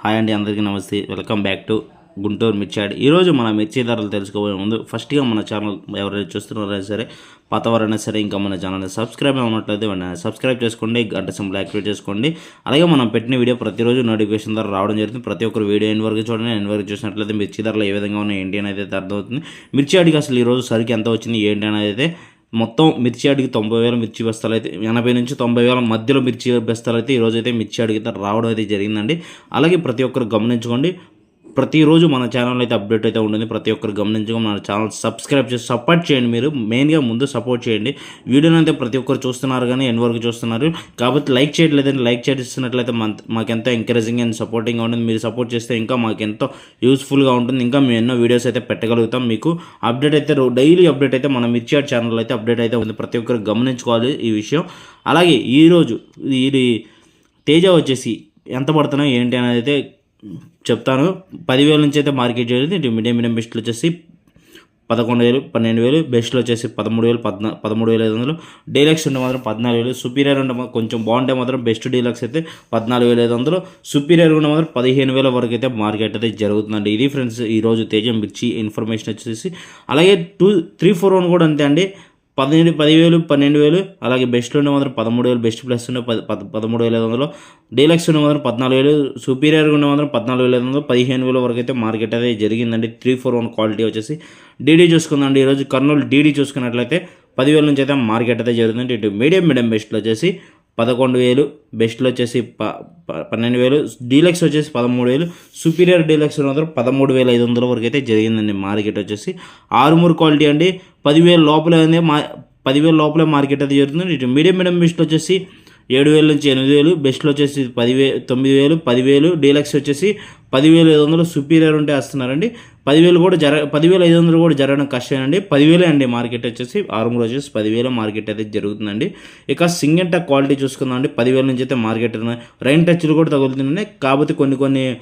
Hi అండి అందరికీ నమస్తే. వెల్కమ్ బ్యాక్ టు గుంటూరు మిర్చాడ్. ఈరోజు మన మిర్చి ధరలు తెలుసుకోబోయే ముందు ఫస్ట్గా మన ఛానల్ ఎవరైనా చూస్తున్నారైనా సరే పాతవారైనా సరే ఇంకా మన ఛానల్ని సబ్స్క్రైబ్ ఉన్నట్లయితే వెంటనే సబ్స్క్రైబ్ చేసుకోండి గంట సింబల్ యాక్టివేట్ చేసుకోండి. అలాగే మనం పెట్టిన వీడియో ప్రతిరోజు నోటిఫికేషన్ ద్వారా రావడం జరుగుతుంది. ప్రతి ఒక్కరు వీడియో ఎన్ని వరకు చూడండి ఎన్ని వరకు చూసినట్లయితే మిర్చి ధరలు ఏ విధంగా ఉన్నాయి ఏంటి అనేది అర్థమవుతుంది. మిర్చి అడిగి అసలు ఈరోజు సరికి ఎంత వచ్చింది ఏంటి అనేది మొత్తం మిర్చి అడిగి తొంభై వేల మిర్చి బస్తాలు అయితే ఎనభై నుంచి తొంభై వేల మధ్యలో మిర్చి బస్తాలు అయితే ఈరోజు అయితే మిర్చి అడిగితే రావడం అయితే జరిగిందండి. అలాగే ప్రతి ఒక్కరు గమనించుకోండి ప్రతిరోజు మన ఛానల్ అయితే అప్డేట్ అయితే ఉంటుంది. ప్రతి ఒక్కరు గమనించుకొని మన ఛానల్ సబ్స్క్రైబ్ చేసి సపోర్ట్ చేయండి మీరు. మెయిన్గా ముందు సపోర్ట్ చేయండి. వీడియోని అయితే ప్రతి ఒక్కరు చూస్తున్నారు కానీ ఎన్ని వరకు చూస్తున్నారు. కాబట్టి లైక్ చేయట్లేదండి లైక్ చేస్తున్నట్లయితే మన మాకు ఎంకరేజింగ్ అండ్ సపోర్టింగ్గా ఉంటుంది. మీరు సపోర్ట్ చేస్తే ఇంకా మాకు ఎంతో యూస్ఫుల్గా ఉంటుంది. ఇంకా మేము ఎన్నో వీడియోస్ అయితే పెట్టగలుగుతాం మీకు. అప్డేట్ అయితే డైలీ అప్డేట్ అయితే మన మిర్చియాడ్ ఛానల్ అయితే అప్డేట్ అయితే ఉంది. ప్రతి ఒక్కరు గమనించుకోవాలి ఈ విషయం. అలాగే ఈరోజు ఇది తేజ వచ్చేసి ఎంత పడుతున్నాయి ఏంటి అనేది అయితే చెప్తాను. పదివేల నుంచి అయితే మార్కెట్ చేయలేదు ఇటు మీడియం మీడియం బెస్ట్లు వచ్చేసి పదకొండు వేలు పన్నెండు వేలు బెస్ట్లో వచ్చేసి పదమూడు వేలు పద్నా పదమూడు వేల ఐదు వందలు. డీలక్స్ ఉంటే మాత్రం పద్నాలుగు వేలు. సుపీరియర్ ఉంటే కొంచెం బాగుంటే మాత్రం బెస్ట్ డీలక్స్ అయితే పద్నాలుగు వేల ఐదు వందలు. సుపీరియర్ ఉంటే మాత్రం పదిహేను వేల వరకు అయితే మార్కెట్ అయితే జరుగుతుందండి. ఇది ఫ్రెండ్స్ ఈరోజు తేజం మిర్చి ఇన్ఫర్మేషన్ వచ్చేసి. అలాగే టూ త్రీ ఫోర్ వన్ కూడా అంతే అండి. పదిహేను పదివేలు పన్నెండు వేలు అలాగే బెస్ట్ ఉండే మాత్రం పదమూడు వేలు బెస్ట్ ప్లస్ ఉండే పది పద పదమూడు వేల ఐదు వందలు. డీలక్స్ ఉండే మాత్రం పద్నాలుగు వేలు సుపీరియర్గా ఉండే మాత్రం పద్నాలుగు వేల ఐదు వందలు. పదిహేను వేల వరకు అయితే మార్కెట్ అయితే జరిగిందండి. త్రీ ఫోర్ వన్ క్వాలిటీ వచ్చేసి డీడీ చూసుకుందండి ఈరోజు కర్నూలు డీడీ చూసుకున్నట్లయితే పదివేల నుంచి అయితే మార్కెట్ అయితే జరుగుతుంది ఇటు మీడియం మీడియం బెస్ట్లో వచ్చేసి పదకొండు వేలు బెస్ట్లో వచ్చేసి ప ప- పన్నెండు వేలు డీలక్స్ వచ్చేసి పదమూడు వేలు సుపీరియర్ డీలక్స్ మాత్రం పదమూడు వేల ఐదు వందల వరకు అయితే జరిగిందండి మార్కెట్ వచ్చేసి. ఆరుమూరు క్వాలిటీ అండి పదివేల లోపలే అనేది మా పదివేల లోపలే మార్కెట్ అయితే జరుగుతుంది ఇటు మీడియం మీడియం బెస్ట్లో వచ్చేసి ఏడు వేల నుంచి ఎనిమిది వేలు బెస్ట్లో వచ్చేసి పదివే తొమ్మిది వేలు పదివేలు డీలక్స్ వచ్చేసి పదివేలు ఐదు వందలు సుపీరియర్ ఉంటే వస్తున్నారండి. పదివేలు కూడా జర పదివేల ఐదు వందలు కూడా జరగడం కష్టమేనండి. పదివేలే అండి మార్కెట్ వచ్చేసి. ఆరుమూల వచ్చేసి పదివేల మార్కెట్ అయితే జరుగుతుందండి. ఇక సింగంట క్వాలిటీ చూసుకుందాం అండి పదివేల నుంచి అయితే మార్కెట్ రైన్ టచ్లు కూడా తగులుతున్నాయి. కాకపోతే కొన్ని కొన్ని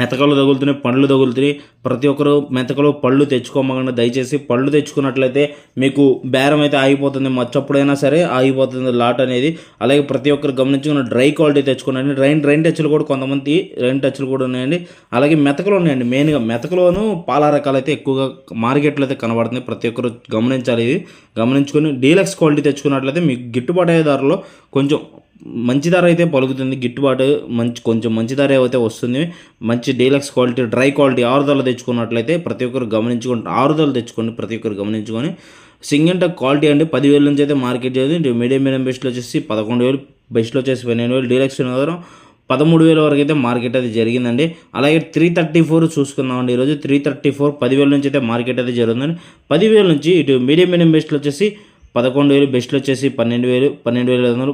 మెతకలు తగులుతున్నాయి పండ్లు తగులుతున్నాయి. ప్రతి ఒక్కరు మెతకలు పళ్ళు తెచ్చుకోమకుండా దయచేసి పళ్ళు తెచ్చుకున్నట్లయితే మీకు బేరం అయితే ఆగిపోతుంది. మచ్చప్పుడైనా సరే ఆగిపోతుంది లాట్ అనేది. అలాగే ప్రతి ఒక్కరు గమనించుకున్న డ్రై క్వాలిటీ తెచ్చుకున్నాండి రైన్ రైన్ టచ్లు కూడా కొంతమంది రైన్ టచ్లు కూడా ఉన్నాయండి. అలాగే మెతకలు ఉన్నాయండి. మెయిన్గా మెతకలోను పాల రకాలు అయితే ఎక్కువగా మార్కెట్లో అయితే కనబడుతున్నాయి. ప్రతి ఒక్కరు గమనించాలి ఇది. గమనించుకొని డీలక్స్ క్వాలిటీ తెచ్చుకున్నట్లయితే మీకు గిట్టుబాటు అయ్యే ధరలో కొంచెం మంచి ధర అయితే పలుకుతుంది. గిట్టుబాటు మంచి కొంచెం మంచి ధర అయితే వస్తుంది. మంచి డీలక్స్ క్వాలిటీ డ్రై క్వాలిటీ ఆరుదల తెచ్చుకున్నట్లయితే ప్రతి ఒక్కరు గమనించుకోండి ఆరుదల తెచ్చుకోండి ప్రతి ఒక్కరు గమనించుకొని సింగంట క్వాలిటీ అండి. పదివేల నుంచి అయితే మార్కెట్ చేయదు మీడియం మీడియం బెస్ట్లో వచ్చేసి పదకొండు వేలు బెస్ట్లో వచ్చేసి పన్నెండు వేలు డీలక్స్ మాత్రం పదమూడు వేల వరకు అయితే మార్కెట్ అయితే జరిగిందండి. అలాగే త్రీ థర్టీ ఫోర్ చూసుకుందామండి. ఈరోజు త్రీ థర్టీ ఫోర్ పదివేల నుంచి అయితే మార్కెట్ అయితే జరుగుతుందండి. పదివేల నుంచి ఇటు మీడియం మీడియం బెస్ట్లో వచ్చేసి పదకొండు వేలు బెస్ట్లు వచ్చేసి పన్నెండు వేలు పన్నెండు వేల ఐదు వందలు.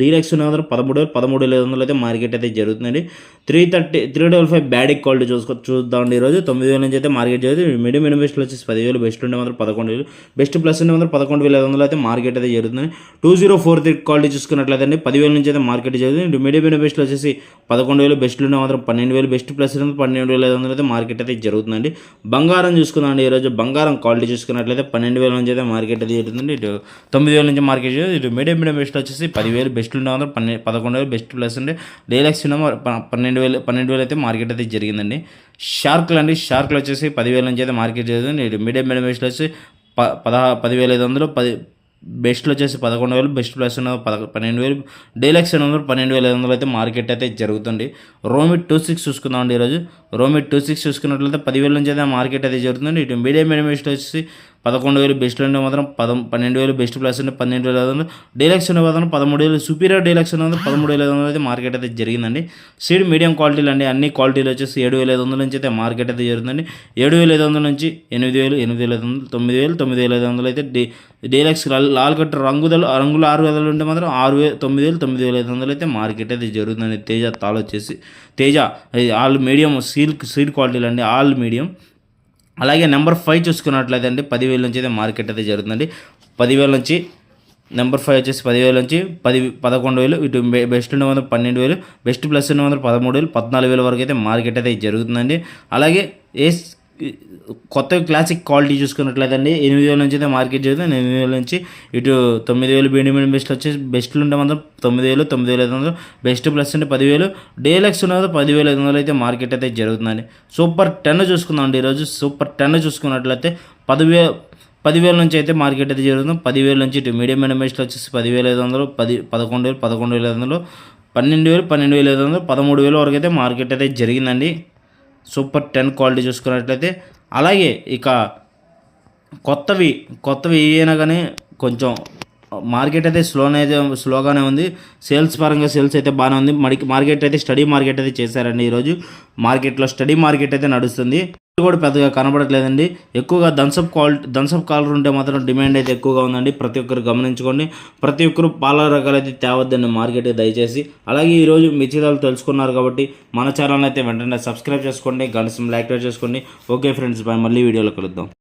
డీలక్స్ ఉన్న వందలు పదమూడు వేలు పదమూడు వేల ఐదు వందలు అయితే మార్కెట్ అయితే జరుగుతుందండి. Three thirty three double five బ్యాడిక్ quality చూసుకో చూద్దామండి ఈరోజు. తొమ్మిది వేల నుంచి అయితే మార్కెట్ జరుగుతుంది. మీడియం మీడియం బెస్ట్లు వచ్చేసి పదివేలు బెస్ట్ ఉండే వందలు పదకొండు వేలు. బెస్ట్ ప్లస్ ఉండే వందలు పదకొండు వేల ఐదు వందలు అయితే మార్కెట్ అయితే జరుగుతుంది two zero four three quality చూసుకున్నట్లయితే అండి పదివేల నుంచి అయితే మార్కెట్ జరుగుతుంది. మీడియం మీడియం బెస్ట్లు వచ్చేసి పదకొండు వేలు బెస్ట్లు ఉండే మాత్రం పన్నెండు వేలు బెస్ట్ ప్లస్ ఉండే పన్నెండు వేల ఐదు వందలు అయితే మార్కెట్ అయితే జరుగుతుందండి. బంగారం చూసుకుందామండి ఈరోజు. బంగారం క్వాలిటీ చూసుకున్నట్లయితే పన్నెండు వేల నుంచి అయితే మార్కెట్ అయితే జరుగుతుంది తొమ్మిది వేల నుంచి మార్కెట్ ఇటు మీడియం మీడియం బెస్ట్ వచ్చేసి పదివేలు బెస్ట్ ఉండే పన్నె పన్నెండు పదకొండు వేలు బెస్ట్ ప్లస్ ఉండే. డైలాక్స్ ఉన్న పన్నెండు వేలు పన్నెండు వేలు అయితే మార్కెట్ అయితే జరిగిందండి. షార్క్లు అండి. షార్క్లు వచ్చేసి పదివేల నుంచి అయితే మార్కెట్ జరుగుతుంది ఇటు మీడియం మీడియం బెస్ట్ వచ్చి ప పదహా పదివేల ఐదు వందలు పది బెస్ట్లు వచ్చేసి పదకొండు వేలు బెస్ట్ ప్లస్ ఉన్న పద పన్నెండు వేలు. డీలక్స్ ఎనిమిది వందలు పన్నెండు వేల ఐదు వందలు అయితే మార్కెట్ అయితే జరుగుతుంది. రోమిట్ టూ సిక్స్ చూసుకుందామండి ఈరోజు. రోమిట్ టూ సిక్స్ చూసుకున్నట్లయితే పదివేల నుంచి అయితే మార్కెట్ అయితే జరుగుతుంది. ఇటు మీడియం మీడియం బెస్ట్ వచ్చేసి పదకొండు వేలు బెస్ట్లు ఉండే మాత్రం పదం పన్నెండు వేలు బెస్ట్ ప్లస్ ఉంటే పన్నెండు వేల ఐదు వందలు. డీలక్స్ ఉండే మాత్రం పదమూడు వేలు సూపీరియర్ డీలక్స్ ఉండే మాత్రం పదమూడు వేల ఐదు వందలు అయితే మార్కెట్ అయితే జరిగిందండి. సీడ్ మీడియం క్వాలిటీలు అండి. అన్ని క్వాలిటీలు వచ్చేసి ఏడు వేల ఐదు వందల నుంచి అయితే మార్కెట్ అయితే జరుగుతుందండి. ఏడు వేల ఐదు వందల నుంచి ఎనిమిది వేలు ఎనిమిది వేల ఐదు వందలు తొమ్మిది వేలు తొమ్మిది వేల ఐదు వందలు అయితే డి డీలక్స్ లాల్ కట్ రంగుదలు రంగులు ఆరు వేలు ఉంటే మాత్రం ఆరు వేలు తొమ్మిది వేలు తొమ్మిది వేల ఐదు వందలు అయితే మార్కెట్ అయితే జరుగుతుందండి. తేజ తాళ వచ్చేసి Teja all medium seal seed క్వాలిటీలు అండి. ఆల్ మీడియం అలాగే నెంబర్ ఫైవ్ చూసుకున్నట్లయితే అండి పదివేల నుంచి అయితే మార్కెట్ అయితే జరుగుతుందండి. పదివేల నుంచి నెంబర్ ఫైవ్ వచ్చేసి పదివేల నుంచి పది పదకొండు వేలు ఇటు బెస్ట్ ఉన్న వందలు పన్నెండు వేలు బెస్ట్ ప్లస్ ఉన్న వందలు పదమూడు వేలు పద్నాలుగు వేల వరకు అయితే మార్కెట్ అయితే జరుగుతుందండి. అలాగే ఏ కొత్త క్లాసిక్ క్వాలిటీ చూసుకున్నట్లయితే అండి ఎనిమిది వేల నుంచి అయితే మార్కెట్ జరుగుతుంది ఎనిమిది వేల నుంచి ఇటు తొమ్మిది వేలు బీడి మీడియం బెస్ట్ వచ్చేసి బెస్ట్లు ఉంటే మాత్రం తొమ్మిది వేలు తొమ్మిది వేల ఐదు వందలు. బెస్ట్ ప్లస్ అంటే పదివేలు డేలక్స్ ఉన్నది పదివేల ఐదు వందలు అయితే మార్కెట్ అయితే జరుగుతుందండి. సూపర్ టెన్ చూసుకుందాం అండి ఈరోజు. సూపర్ టెన్ చూసుకున్నట్లయితే పదివే పదివేల నుంచి అయితే మార్కెట్ అయితే జరుగుతుంది. పదివేల నుంచి ఇటు మీడియం మీడియం వచ్చేసి పదివేల ఐదు వందలు పది పదకొండు వేలు పదకొండు వేల ఐదు వందలు పన్నెండు వేలు పన్నెండు వేల ఐదు వందలు పదమూడు వేల వరకు అయితే మార్కెట్ అయితే జరిగిందండి. సూపర్ టెన్ క్వాలిటీ చూసుకున్నట్లయితే. అలాగే ఇక కొత్తవి కొత్తవి ఏవైనా కానీ కొంచెం మార్కెట్ అయితే స్లోనే అయితే స్లోగానే ఉంది. సేల్స్ పరంగా సేల్స్ అయితే బాగానే ఉంది. మడికి మార్కెట్ అయితే స్టడీ మార్కెట్ అయితే చేశారండి ఈరోజు. మార్కెట్లో స్టడీ మార్కెట్ అయితే నడుస్తుంది. కూడా పెద్దగా కనబడట్లేదండి. ఎక్కువగా థమ్సప్ క్వాలిటీ థమ్సప్ కాలర్ ఉంటే మాత్రం డిమాండ్ అయితే ఎక్కువగా ఉందండి. ప్రతి ఒక్కరు గమనించుకోండి. ప్రతి ఒక్కరు పాల రకాలు అయితే తేవద్దండి మార్కెట్ దయచేసి. అలాగే ఈరోజు మిచ్చిదాలు తెలుసుకున్నారు కాబట్టి మన ఛానల్ అయితే వెంటనే సబ్స్క్రైబ్ చేసుకోండి. గంట సింబల్ యాక్టివేట్ చేసుకోండి. ఓకే ఫ్రెండ్స్ బాయ్ మళ్ళీ వీడియోలో కలుద్దాం.